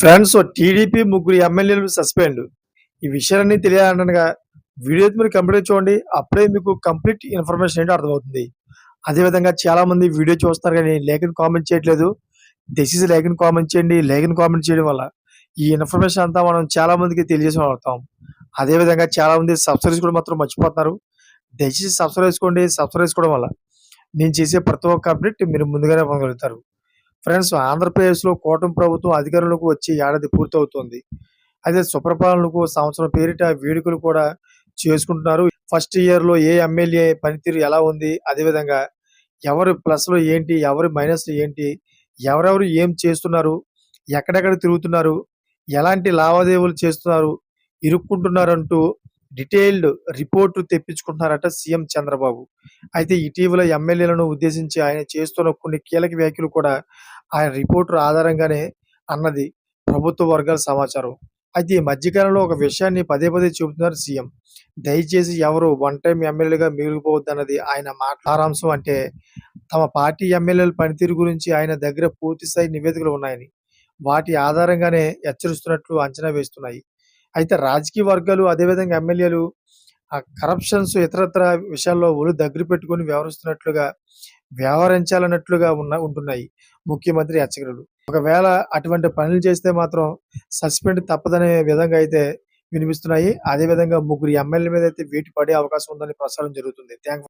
Friends TDP ముగ్గురు ఎమ్మెల్యేలు suspend. ఈ విషయాలన్నీ తెలియాలనగా వీడియో మీరు కంప్లీట్ చూడండి. అప్పుడే మీకు కంప్లీట్ ఇన్ఫర్మేషన్ ఏంటో అర్థమవుతుంది. అదేవిధంగా చాలా మంది వీడియో చూస్తారు కానీ లేఖను కామెంట్ చేయట్లేదు. దయచేసి లేఖను కామెంట్ చేయండి. లేఖను కామెంట్ చేయడం వల్ల ఈ ఇన్ఫర్మేషన్ అంతా మనం చాలా మందికి తెలియజేసి అవుతాం అదేవిధంగా చాలా మంది సబ్స్క్రైబ్ కూడా మాత్రం మర్చిపోతున్నారు. దయచేసి సబ్స్క్రైబ్ చేసుకోండి. సబ్స్క్రైబ్ చేసుకోవడం వల్ల నేను చేసే ప్రతి ఒక్క అప్డేట్ మీరు ముందుగానే పొందగలుగుతారు. ఫ్రెండ్స్ ఆంధ్రప్రదేశ్లో కూటమి ప్రభుత్వం అధికారంలోకి వచ్చి ఏడాది పూర్తవుతోంది. అయితే సుప్రపాలనకు సంవత్సరం పేరిట వేడుకలు కూడా చేసుకుంటున్నారు. ఫస్ట్ ఇయర్లో ఏ ఎమ్మెల్యే పనితీరు ఎలా ఉంది? అదేవిధంగా ఎవరు ప్లస్లో ఏంటి? ఎవరు మైనస్ ఏంటి? ఎవరెవరు ఏం చేస్తున్నారు? ఎక్కడెక్కడ తిరుగుతున్నారు? ఎలాంటి లావాదేవీలు చేస్తున్నారు? ఇరుక్కుంటున్నారంటూ డీటెయిల్డ్ రిపోర్టు తెప్పించుకుంటున్నారట సీఎం చంద్రబాబు. అయితే ఇటీవల ఎమ్మెల్యేలను ఉద్దేశించి ఆయన చేస్తున్న కొన్ని కీలక వ్యాఖ్యలు కూడా ఆయన రిపోర్టు ఆధారంగానే అన్నది ప్రభుత్వ వర్గాల సమాచారం. అయితే ఈ మధ్యకాలంలో ఒక విషయాన్ని పదే పదే చెబుతున్నారు సీఎం. దయచేసి ఎవరు వన్ టైం ఎమ్మెల్యేలుగా మిగిలిపోవద్దన్నది ఆయన మాట్లాడాంశం అంటే తమ పార్టీ ఎమ్మెల్యేల పనితీరు గురించి ఆయన దగ్గర పూర్తి స్థాయి నివేదికలు ఉన్నాయని వాటి ఆధారంగానే హెచ్చరిస్తున్నట్లు అంచనా వేస్తున్నాయి. అయితే రాజకీయ వర్గాలు అదేవిధంగా ఎమ్మెల్యేలు ఆ కరప్షన్స్ ఇతరత్ర విషయాల్లో ఒళ్ళు దగ్గర పెట్టుకొని వ్యవహరిస్తున్నట్లుగా వ్యవహరించాలన్నట్లుగా ఉన్న ఉంటున్నాయి ముఖ్యమంత్రి అర్చకులు ఒకవేళ అటువంటి పనులు చేస్తే మాత్రం సస్పెండ్ తప్పదనే విధంగా అయితే వినిపిస్తున్నాయి. అదే విధంగా ముగ్గురు ఎమ్మెల్యే మీద అయితే వేటు పడే అవకాశం ఉందని ప్రచారం జరుగుతుంది. థ్యాంక్